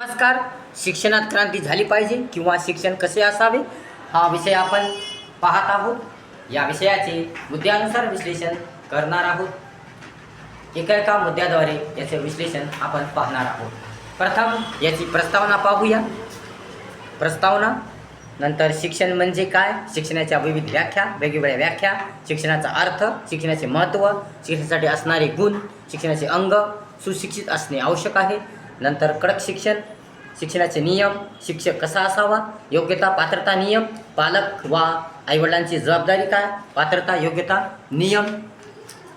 नमस्कार. शिक्षणात क्रांती झाली पाहिजे किंवा शिक्षण कसे असावे हा विषय आपण पाहत आहोत. या विषयाचे मुद्द्यानुसार विश्लेषण करणार आहोत. एका एका मुद्द्याद्वारे याचे विश्लेषण आपण पाहणार आहोत. प्रथम याची प्रस्तावना पाहूया. प्रस्तावना नंतर शिक्षण म्हणजे काय? शिक्षणाच्या विविध व्याख्या वेगवेगळ्या व्याख्या शिक्षणाचा अर्थ शिक्षणाचे महत्त्व शिक्षणासाठी असणारे गुण शिक्षणाचे अंग सुशिक्षित असणे आवश्यक आहे. नंतर कडक शिक्षण शिक्षणाचे नियम शिक्षक कसा असावा योग्यता पात्रता नियम पालक वा आईवडिलांची जबाबदारी काय पात्रता योग्यता नियम.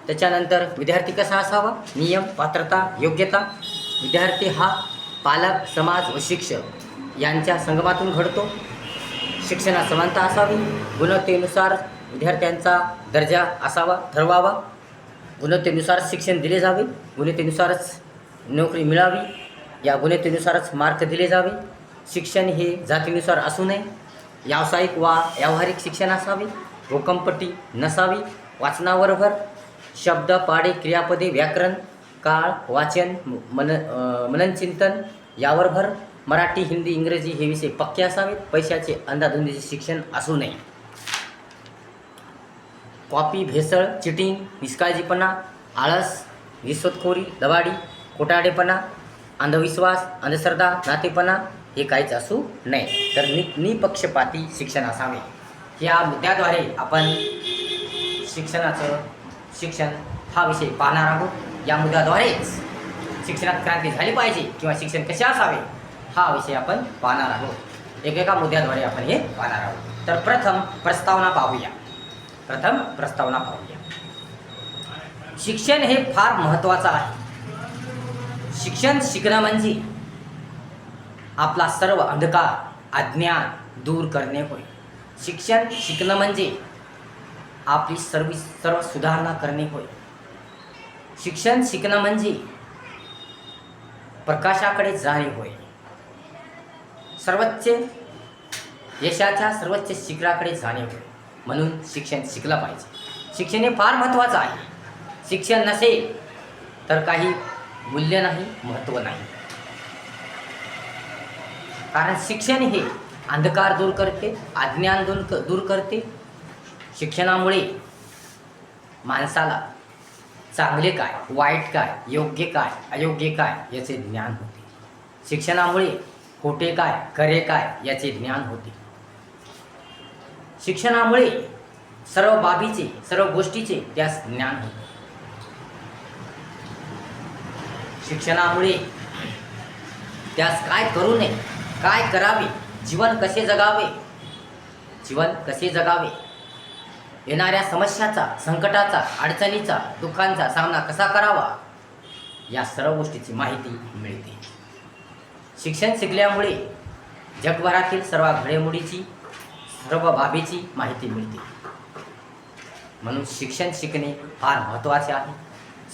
त्याच्यानंतर विद्यार्थी कसा असावा नियम पात्रता योग्यता. विद्यार्थी हा पालक समाज व शिक्षक यांच्या संगमातून घडतो. शिक्षणात समानता असावी गुणवत्तेनुसार विद्यार्थ्यांचा दर्जा असावा ठरवावा. गुणवत्तेनुसार शिक्षण दिले जावे गुणवत्तेनुसारच नोकरी मिळावी. या गुणवत्तेनुसारच मार्क दिले जावे. शिक्षण हे जातीनुसार असू नये. व्यावसायिक वा व्यावहारिक शिक्षण असावे. भूकंपटी नसावी. वाचनावर भर. शब्द पाडे क्रियापदे व्याकरण काळ वाचन मन मननचिंतन यावर भर. मराठी हिंदी इंग्रजी हे विषय पक्के असावेत. पैशाचे अंदाधुंदीचे शिक्षण असू नये. कॉपी भेसळ चिटिंग निष्काळजीपणा आळस रिश्वतखोरी दबाडी खोटाडेपणा अंधविश्वास अंधश्रद्धा नातेपणा हे काहीच असू नये. तर नि निपक्षपाती शिक्षण असावे या मुद्द्याद्वारे आपण शिक्षणाचं शिक्षण हा विषय पाहणार आहोत. या मुद्द्याद्वारेच शिक्षणात क्रांती झाली पाहिजे किंवा शिक्षण कसे असावे हा विषय आपण पाहणार आहोत. एकेका मुद्द्याद्वारे आपण हे पाहणार आहोत. तर प्रथम प्रस्तावना पाहूया. प्रथम प्रस्तावना पाहूया. शिक्षण हे फार महत्त्वाचं आहे. शिक्षण शिकणं म्हणजे आपला सर्व अंधकार अज्ञान दूर करणे होय. शिक्षण शिकणं म्हणजे आपली सर्व सर्व सुधारणा करणे होय. शिक्षण शिकणं म्हणजे प्रकाशाकडे जाणे होय. सर्वोच्च यशाच्या सर्वोच्च शिखराकडे जाणे होय. म्हणून शिक्षण शिकलं पाहिजे. शिक्षण हे फार महत्त्वाचं आहे. शिक्षण नसेल तर काही मूल्य नाही महत्त्व नाही. कारण शिक्षण हे अंधकार दूर करते अज्ञान दूर दूर करते. शिक्षणामुळे माणसाला चांगले काय वाईट काय योग्य काय अयोग्य काय याचे ज्ञान होते. शिक्षणामुळे खोटे काय खरे काय याचे ज्ञान होते. शिक्षणामुळे सर्व बाबीचे सर्व गोष्टीचे त्यास ज्ञान होते. शिक्षणामुळे. त्यास काय करू नये? काय करावे? जीवन कसे जगावे? जीवन कसे जगावे? येणाऱ्या समस्याचा संकटाचा अडचणीचा दुःखांचा सामना कसा करावा? या सर्व गोष्टीची माहिती मिळते. शिक्षण शिकल्यामुळे जगभरातील सर्व घडामोडीची सर्व बाबीची माहिती मिळते. म्हणून शिक्षण शिकणे फार महत्त्वाचे आहे.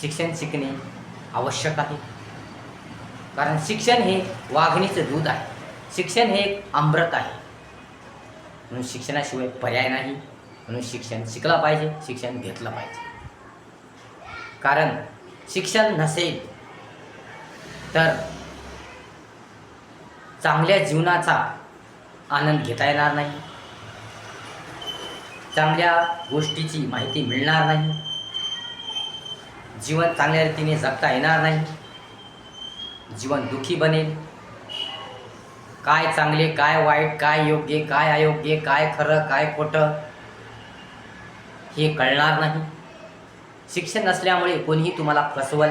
शिक्षण शिकणे आवश्यक आहे. कारण शिक्षण हे वाघणीचं दूध आहे. शिक्षण हे एक अमृत आहे. म्हणून शिक्षणाशिवाय पर्याय नाही. म्हणून शिक्षण शिकलं पाहिजे शिक्षण घेतलं पाहिजे. कारण शिक्षण नसेल तर चांगल्या जीवनाचा आनंद घेता येणार नाही. चांगल्या गोष्टीची माहिती मिळणार नाही. जीवन चांगल्या रीतीने जगता येणार नाही. जीवन दुःखी बनेल. काय चांगले काय वाईट काय योग्य काय अयोग्य काय खरं काय खोटं हे कळणार नाही. शिक्षण नसल्यामुळे कोणीही तुम्हाला फसवल.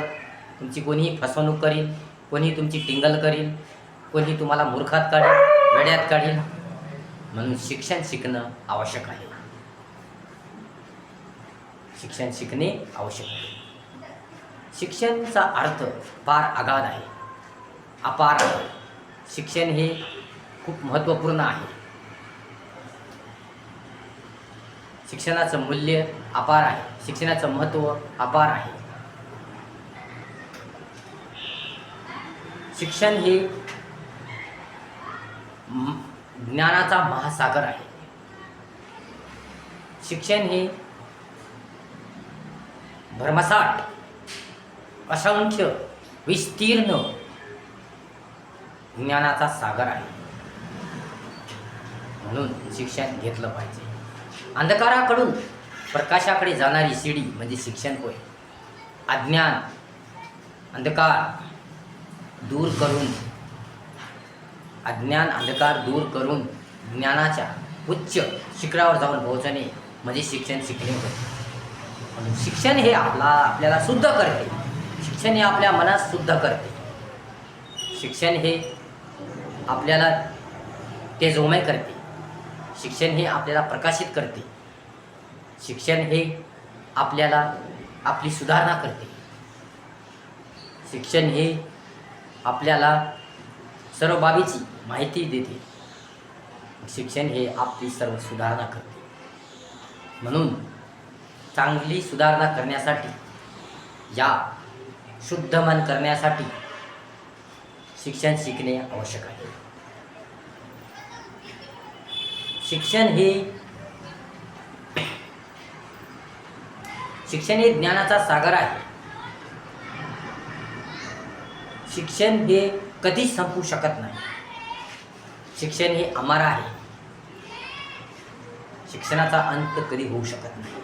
तुमची कोणीही फसवणूक करील कोणीही तुमची टिंगल करील कोणीही तुम्हाला मूर्खात काढेल वेड्यात काढेल. म्हणून शिक्षण शिकणं आवश्यक आहे. शिक्षण शिकणे आवश्यक आहे. शिक्षणचा अर्थ फार अगाध आहे. अपार आहे. शिक्षण हे खूप महत्त्वपूर्ण आहे. शिक्षणाचं मूल्य अपार आहे. शिक्षणाचं महत्त्व अपार आहे. शिक्षण हे ज्ञानाचा महासागर आहे. शिक्षण हे भरमसाठ असंख्य विस्तीर्ण ज्ञानाचा सागर आहे. म्हणून शिक्षण घेतलं पाहिजे. अंधकाराकडून प्रकाशाकडे जाणारी शिडी म्हणजे शिक्षण होय. अज्ञान अंधकार दूर करून अज्ञान अंधकार दूर करून ज्ञानाच्या उच्च शिखरावर जाऊन पोहोचणे म्हणजे शिक्षण शिकणे होय. म्हणून शिक्षण हे आपला आपल्याला शुद्ध करते. शिक्षण हे आपल्या मनास शुद्ध करते. शिक्षण हे आपल्याला तेजोमय करते. शिक्षण हे आपल्याला प्रकाशित करते. शिक्षण हे आपल्याला आपली सुधारणा करते. शिक्षण हे आपल्याला सर्व बाबीची माहिती देते. शिक्षण हे आपली सर्व सुधारणा करते. म्हणून चांगली सुधारणा करण्यासाठी या शुद्ध मन करण्यासाठी शिक्षण शिकणे आवश्यक आहे. शिक्षण हे शिक्षण हे ज्ञानाचा सागर आहे. शिक्षण हे कधीच संपू शकत नाही. शिक्षण हे अमर आहे. शिक्षणाचा अंत कधी होऊ शकत नाही.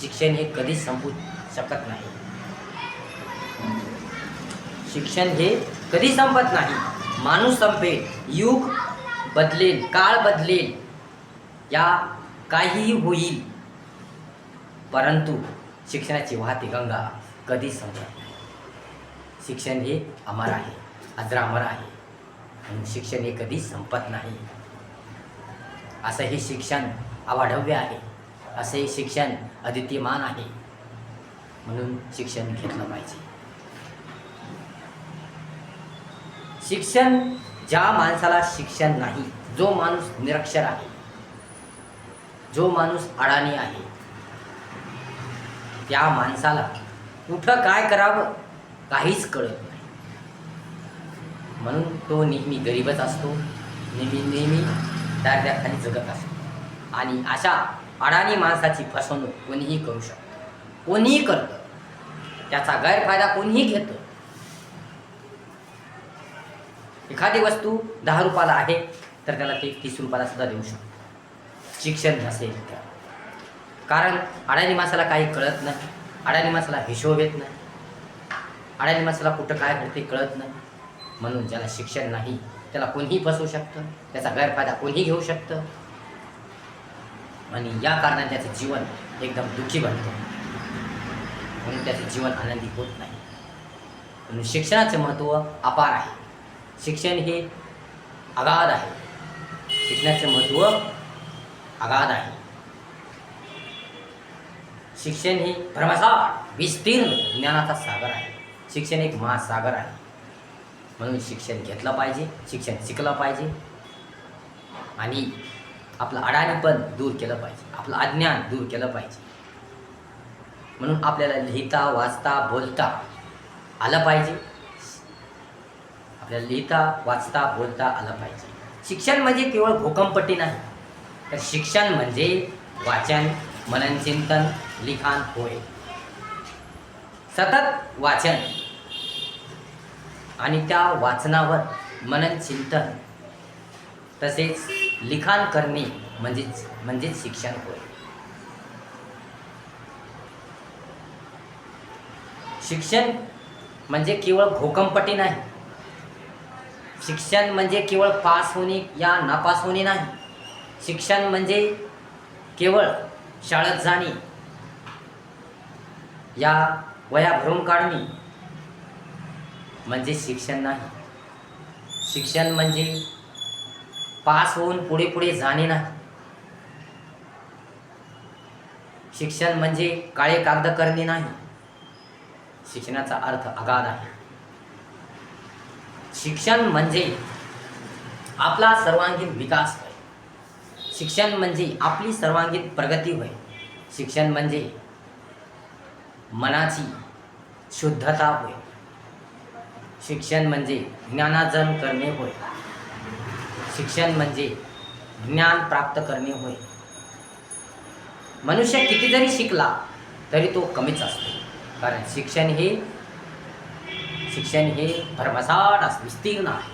शिक्षण हे कधीच संपू शकत नाही. शिक्षण हे कधी संपत नाही. माणूस संपेल युग बदलेल काळ बदलेल या काहीही होईल. परंतु शिक्षणाची वाहती गंगा कधीच संपत नाही. शिक्षण हे अमर आहे अजरामर आहे. आणि शिक्षण हे कधी संपत नाही. असं हे शिक्षण अवाढव्य आहे असे हे शिक्षण अदितीमान आहे. म्हणून शिक्षण घेतलं पाहिजे. शिक्षण ज्या माणसाला शिक्षण नाही जो माणूस निरक्षर आहे जो माणूस अडाणी आहे त्या माणसाला कुठं काय करावं काहीच कळत नाही. म्हणून तो नेहमी गरीबच असतो नेहमी नेहमी दारद्याखाली जगत असतो. आणि अशा अडाणी माणसाची फसवणूक कोणीही करू शकतो कोणीही करतं. त्याचा गैरफायदा कोणीही घेतं. एखादी वस्तू दहा रुपयाला आहे तर त्याला ते तीस रुपयाला सुद्धा देऊ शकतो. शिक्षण नसेल तर. कारण अडाणी माणसाला काही कळत नाही. अडाणी माणसाला हिशोब येत नाही. अडाणी माणसाला कुठं काय होते कळत नाही. म्हणून ज्याला शिक्षण नाही त्याला कोणीही फसवू शकतं. त्याचा गैरफायदा कोणीही घेऊ शकतं. आणि या कारणाने त्याचं जीवन एकदम दुःखी बनतं. म्हणून त्याचं जीवन आनंदी होत नाही. म्हणून शिक्षणाचं महत्त्व अपार आहे. शिक्षण हे अगाध आहे. शिक्षणाचे महत्त्व अगाध आहे. शिक्षण हे भ्रमसाट विस्तीर्ण ज्ञानाचा सागर आहे. शिक्षण एक महासागर आहे. म्हणून शिक्षण घेतलं पाहिजे शिक्षण शिकलं पाहिजे. आणि आपलं अडाणीपण दूर केलं पाहिजे आपलं अज्ञान दूर केलं पाहिजे. म्हणून आपल्याला लिहिता वाचता बोलता आलं पाहिजे. आपल्याला लिहिता वाचता बोलता आलं पाहिजे. शिक्षण म्हणजे केवळ भूकंपट्टी नाही. तर शिक्षण म्हणजे वाचन मननचिंतन लिखाण होय. सतत वाचन. आणि त्या वाचनावर मनन चिंतन तसेच लिखाण करणे म्हणजेच म्हणजेच शिक्षण होय. शिक्षण म्हणजे केवळ भूकंपटी नाही. शिक्षण म्हणजे केवळ पास होणे या नापास होणे नाही. शिक्षण म्हणजे केवळ शाळेत जाणे. या वया भरून काढणे. म्हणजे शिक्षण नाही. शिक्षण म्हणजे पास होऊन पुढे पुढे जाणे नाही. शिक्षण म्हणजे काळे कागद करणे नाही. शिक्षणाचा अर्थ अगाध आहे. शिक्षण म्हणजे आपला सर्वांगीण विकास होय. शिक्षण म्हणजे आपली सर्वांगीण प्रगती होय. शिक्षण म्हणजे मनाची शुद्धता होय. शिक्षण म्हणजे ज्ञानार्जन करणे होय. शिक्षण म्हणजे ज्ञान प्राप्त करणे होय. मनुष्य किती जरी शिकला तरी तो कमीच असतो. कारण शिक्षण हे शिक्षण हे भरमसाट अस विस्तीर्ण आहे.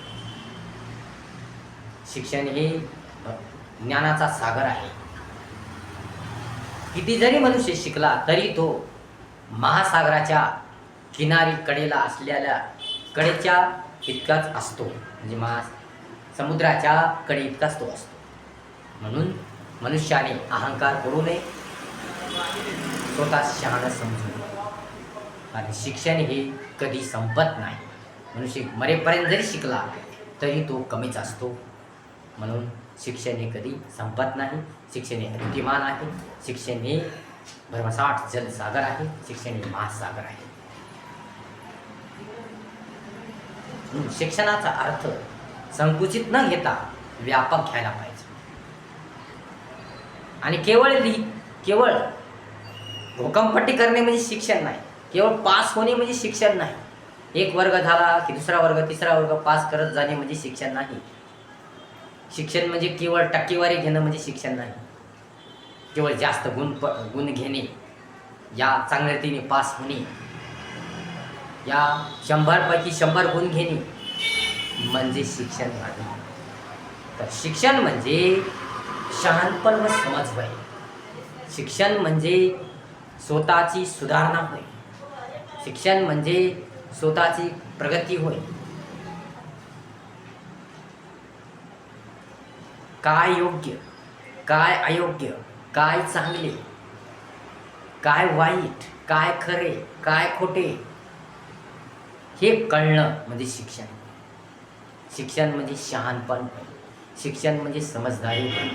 शिक्षण हे ज्ञानाचा सागर आहे. किती जरी मनुष्य शिकला तरी तो महासागराच्या किनारी कडेला असलेल्या कडेच्या इतकाच असतो. म्हणजे महा समुद्राच्या कडे इतकाच तो असतो. म्हणून मनुष्याने अहंकार करू नये. स्वतः शहाणं समजू आणि शिक्षण हे कधी संपत नाही. मनुष्य मरेपर्यंत जरी शिकला तरी तो कमीच असतो. म्हणून शिक्षण हे कधी संपत नाही. शिक्षण हे अतिमान आहे. शिक्षण हे भरमसाठ जलसागर आहे. शिक्षण हे महासागर आहे. शिक्षणाचा अर्थ संकुचित न घेता व्यापक घ्यायला पाहिजे. आणि केवळ केवळ भूकंपट्टी करणे म्हणजे शिक्षण नाही. केवळ पास होणे म्हणजे शिक्षण नाही. एक वर्ग झाला की दुसरा वर्ग तिसरा वर्ग पास करत जाणे म्हणजे शिक्षण नाही. शिक्षण म्हणजे केवळ टक्केवारी घेणं म्हणजे शिक्षण नाही. केवळ जास्त गुण प गुण घेणे या चांगल्या रीतीने पास होणे या शंभरपैकी शंभर गुण घेणे म्हणजे शिक्षण नाही. तर शिक्षण म्हणजे शहाणपण व समज होय. शिक्षण म्हणजे स्वतःची सुधारणा होय. शिक्षण म्हणजे स्वतःची प्रगती होय. काय योग्य काय अयोग्य काय चांगले काय वाईट काय खरे काय खोटे हे कळणं म्हणजे शिक्षण. शिक्षण म्हणजे शहाणपण शिक्षण म्हणजे समजदारी होय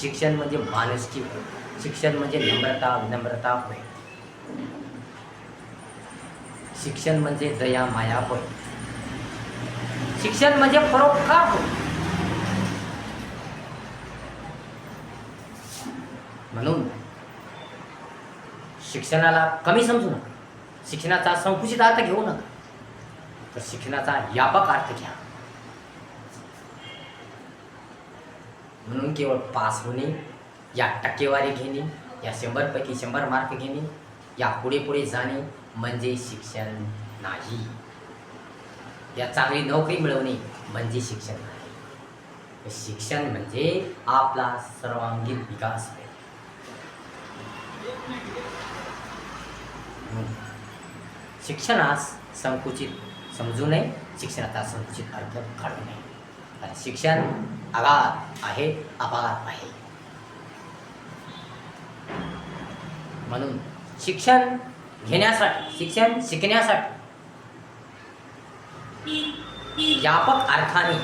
शिक्षण म्हणजे माणुसकी होय शिक्षण म्हणजे नम्रता विनम्रता होय. शिक्षण म्हणजे दया माया होय. शिक्षण म्हणजे परोपकार होय. म्हणून शिक्षणाला कमी समजू नका. शिक्षणाचा संकुचित अर्थ घेऊ नका. तर शिक्षणाचा व्यापक अर्थ घ्या. म्हणून केवळ पास होणे या टक्केवारी घेणे या शंभरपैकी शंभर मार्क घेणे या पुढे पुढे जाणे म्हणजे शिक्षण नाही. या चांगली नोकरी मिळवणे म्हणजे शिक्षण नाही. शिक्षण म्हणजे आपला सर्वांगीण विकास होय शिक्षणास संकुचित समजू नये शिक्षणाचा संकुचित अर्थ काढू नये. शिक्षण आघात आहे अपार आहे. म्हणून शिक्षण घेण्यासाठी शिक्षण शिकण्यासाठी. व्यापक अर्थाने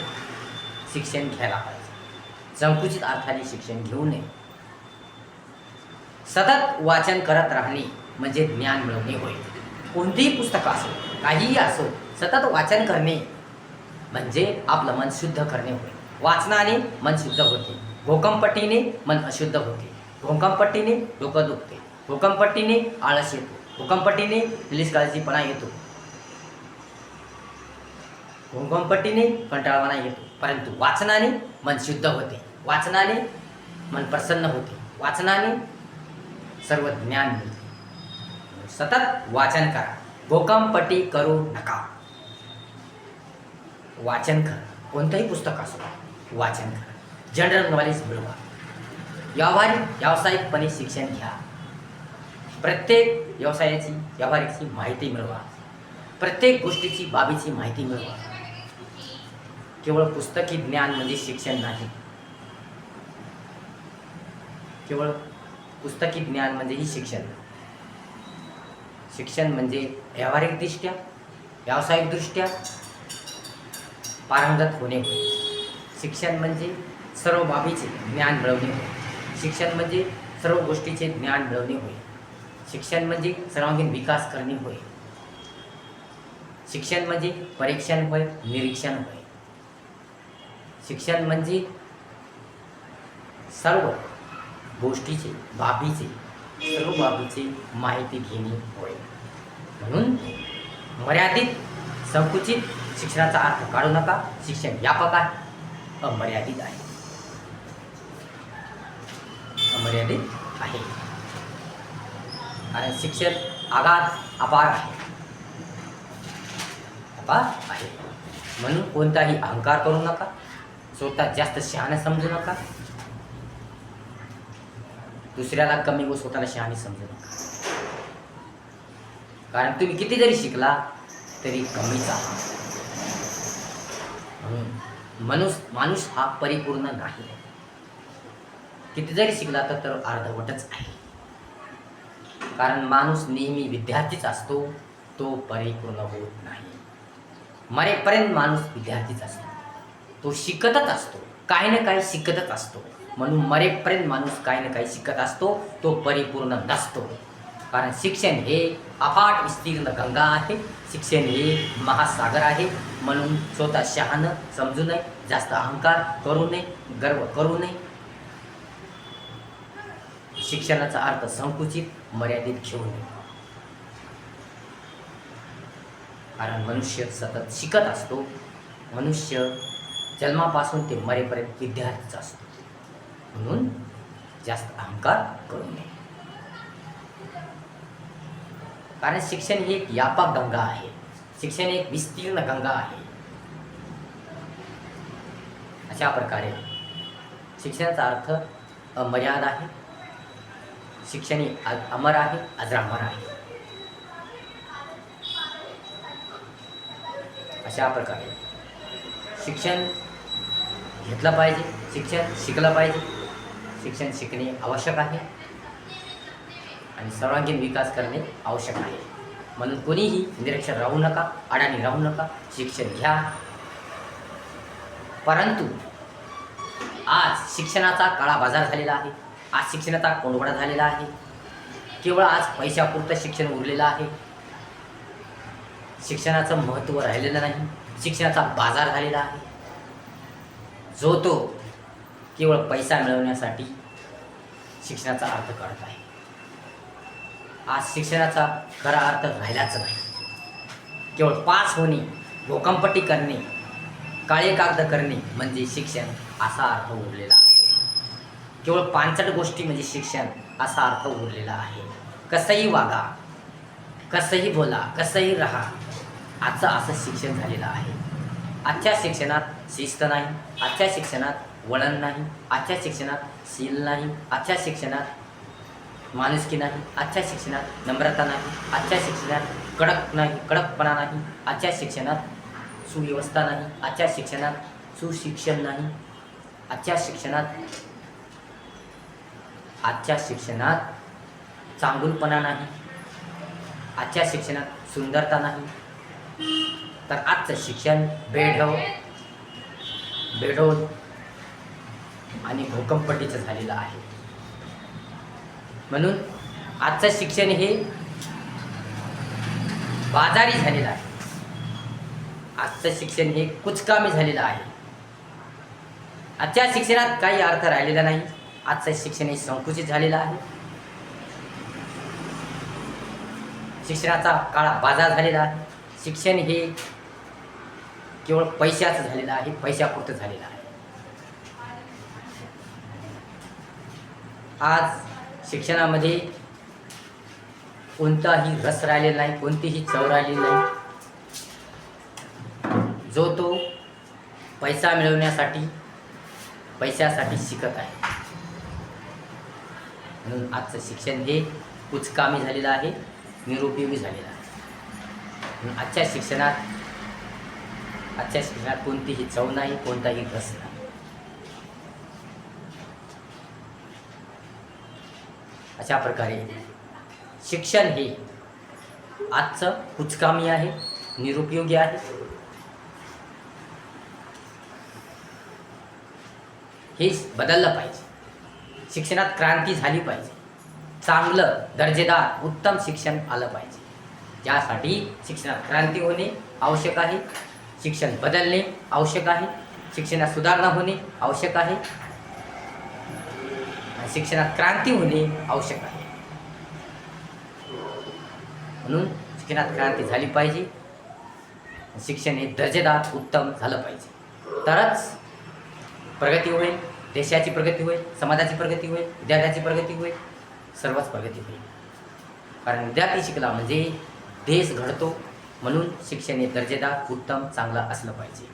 शिक्षण घ्यायला पाहिजे. संकुचित अर्थाने शिक्षण घेऊ नये. सतत वाचन करत राहणे म्हणजे ज्ञान मिळवणे होय. कोणतेही पुस्तक असो काहीही असो सतत वाचन करणे म्हणजे आपलं मन शुद्ध करणे होय. वाचनाने मन शुद्ध होते. भूकंपट्टीने मन अशुद्ध होते. भूकंपट्टीने डोकं दुखते. भूकंपट्टीने आळस येतो. भूकंपट्टीने काळजीपणा येतो भूकंपट्टीने कंटाळवाना येतो परंतु वाचनाने मन शुद्ध होते. वाचनाने मन प्रसन्न होते. वाचनाने सर्व ज्ञान मिळते. सतत वाचन करा. भूकंपट्टी करू नका. वाचन करा. कोणतंही पुस्तक असो वाचन करा. जनरल नॉलेज मिळवा. व्यावहारिक व्यावसायिकपणे शिक्षण घ्या. प्रत्येक व्यवसायाची व्यावहारिकची माहिती मिळवा. प्रत्येक गोष्टीची बाबीची माहिती मिळवा. केवळ पुस्तकी ज्ञान म्हणजे शिक्षण नाही. केवळ पुस्तकी ज्ञान म्हणजे ही शिक्षण. शिक्षण म्हणजे व्यावहारिकदृष्ट्या व्यावसायिकदृष्ट्या पारंगत होणे. शिक्षण म्हणजे सर्व बाबीचे ज्ञान मिळवणे. होय शिक्षण म्हणजे सर्व गोष्टीचे ज्ञान मिळवणे होय. शिक्षण म्हणजे सर्वांगीण विकास करणे होय. शिक्षण म्हणजे परीक्षण होय निरीक्षण होय. शिक्षण म्हणजे सर्व गोष्टीचे बाबीचे सर्व बाबीचे माहिती घेणे होय. म्हणून मर्यादित संकुचित शिक्षणाचा अर्थ काढू नका. शिक्षण व्यापक आहे. अमर्यादित आहे. अमर्यादित आहे. आणि शिक्षण आघात अपार आहे. अपार आहे. म्हणून कोणताही अहंकार करू नका. स्वतः जास्त शहाणे समजू नका. दुसऱ्याला कमी व स्वतःला शहाणे समजू नका. कारण तुम्ही किती जरी शिकला तरी कमीच आहात. म्हणून माणूस माणूस हा परिपूर्ण नाही. किती जरी शिकला तर तर अर्धवटच आहे. कारण माणूस नेहमी विद्यार्थीच असतो तो परिपूर्ण होत नाही. मरेपर्यंत माणूस विद्यार्थीच असतो. तो शिकतच असतो काही ना काही शिकतच असतो. म्हणून मरेपर्यंत माणूस काही ना काही शिकत असतो तो परिपूर्ण नसतो. कारण शिक्षण हे अफाट विस्तीर्ण गंगा आहे. शिक्षण हे महासागर आहे. म्हणून स्वतः शहाणं समजू नये जास्त अहंकार करू नये गर्व करू नये. शिक्षणाचा अर्थ संकुचित मर्यादित घेऊ नये. कारण मनुष्य सतत शिकत असतो. मनुष्य जन्मापासून ते मरेपर्यंत विद्यार्थीच असतो. म्हणून जास्त अहंकार करू नये. कारण शिक्षण ही एक व्यापक गंगा आहे. शिक्षण एक विस्तीर्ण गंगा आहे. अशा प्रकारे शिक्षणाचा अर्थ अमर्याद आहे. शिक्षण हे अ- अमर आहे अजरामर आहे. अशा प्रकारे. शिक्षण घेतलं पाहिजे शिक्षण शिकलं पाहिजे. शिक्षण शिकणे आवश्यक आहे. आणि सर्वांगीण विकास करणे आवश्यक आहे. म्हणून कोणीही निरक्षर राहू नका अडाणी राहू नका शिक्षण घ्या. परंतु आज शिक्षणाचा काळा बाजार झालेला आहे. आज शिक्षणाचा कोंडवडा झालेला आहे. केवळ आज पैशापुरतं शिक्षण उरलेलं आहे. शिक्षणाचं महत्त्व राहिलेलं नाही. शिक्षणाचा बाजार झालेला आहे. जो तो केवळ पैसा मिळवण्यासाठी शिक्षणाचा अर्थ काढत आहे. आज शिक्षणाचा खरा अर्थ राहिलाच नाही. केवळ पास होणे भोकंपट्टी करणे काळे कागद करणे म्हणजे शिक्षण असा अर्थ उरलेला आहे. केवळ पांचट गोष्टी म्हणजे शिक्षण असा अर्थ उरलेला आहे. कसंही वागा कसंही बोला कसंही राहा आजचं असं शिक्षण झालेलं आहे. आजच्या शिक्षणात शिस्त नाही आजच्या शिक्षणात वळण नाही आजच्या शिक्षणात शील नाही आजच्या शिक्षणात माणुसकी नाही आजच्या शिक्षणात नम्रता नाही आजच्या शिक्षणात कडक नाही कडकपणा नाही आजच्या शिक्षणात सुव्यवस्था नाही आजच्या शिक्षणात सुशिक्षण नाही आजच्या शिक्षणात आजच्या शिक्षणात चांगुलपणा नाही. आजच्या शिक्षणात सुंदरता नाही. तर आजचं शिक्षण बेढव बेढोल आणि भूकंपट्टीचं झालेलं आहे. म्हणून आजचं शिक्षण हे बाजारी झालेलं आहे. आजचं शिक्षण हे कुचकामी झालेलं आहे. आजच्या शिक्षणात काही अर्थ राहिलेला नाही. आजचं शिक्षण हे संकुचित झालेलं आहे. शिक्षणाचा काळा बाजार झालेला आहे. शिक्षण हे केवळ पैशाचं झालेलं आहे पैशापुरतं झालेलं आहे. आज शिक्षणामध्ये कोणताही रस राहिलेला नाही कोणतीही चव राहिलेली नाही. जो तो पैसा मिळवण्यासाठी पैशासाठी शिकत आहे. म्हणून आजचं शिक्षण हे कुचकामी झालेलं आहे निरुपयोगी झालेलं आहे. म्हणून आजच्या शिक्षणात आजच्या शिक्षणात कोणतीही चव नाही कोणताही रस नाही. अशा प्रकारे शिक्षण हे आजचं कुचकामी आहे निरुपयोगी आहे. हे बदललं पाहिजे. शिक्षणात क्रांती झाली पाहिजे. चांगलं दर्जेदार उत्तम शिक्षण आलं पाहिजे. यासाठी शिक्षणात क्रांती होणे आवश्यक आहे. शिक्षण बदलणे आवश्यक आहे. शिक्षणात सुधारणा होणे आवश्यक आहे. शिक्षणात क्रांती होणे आवश्यक आहे. म्हणून शिक्षणात क्रांती झाली पाहिजे. शिक्षण हे दर्जेदार उत्तम झालं पाहिजे. तरच प्रगती होईल. देशाची प्रगती होईल समाजाची प्रगती होईल विद्यार्थ्याची प्रगती होईल सर्वच प्रगती होईल. कारण विद्यार्थी शिकला म्हणजे देश घडतो म्हणून शिक्षण हे दर्जेदार उत्तम चांगलं असलं पाहिजे.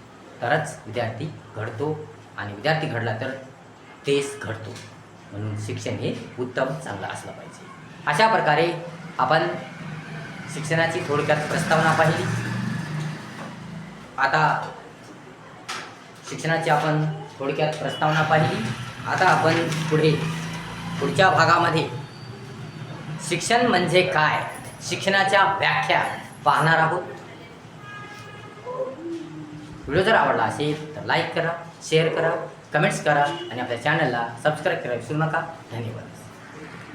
तरच विद्यार्थी घडतो आणि विद्यार्थी घडला तर देश घडतो म्हणून शिक्षण हे उत्तम चांगलं असलं पाहिजे. अशा प्रकारे आपण शिक्षणाची थोडक्यात प्रस्तावना पाहिली. आता शिक्षणाची आपण थोडक्यात प्रस्तावना पाहिली. आता आपण पुढे पुढच्या भागामध्ये. शिक्षण म्हणजे काय? शिक्षणाच्या व्याख्या पाहणार आहोत. व्हिडिओ जर आवडला असेल तर लाईक करा शेअर करा कमेंट्स करा आणि आपल्या चॅनलला सबस्क्राईब करा विसरू नका. धन्यवाद.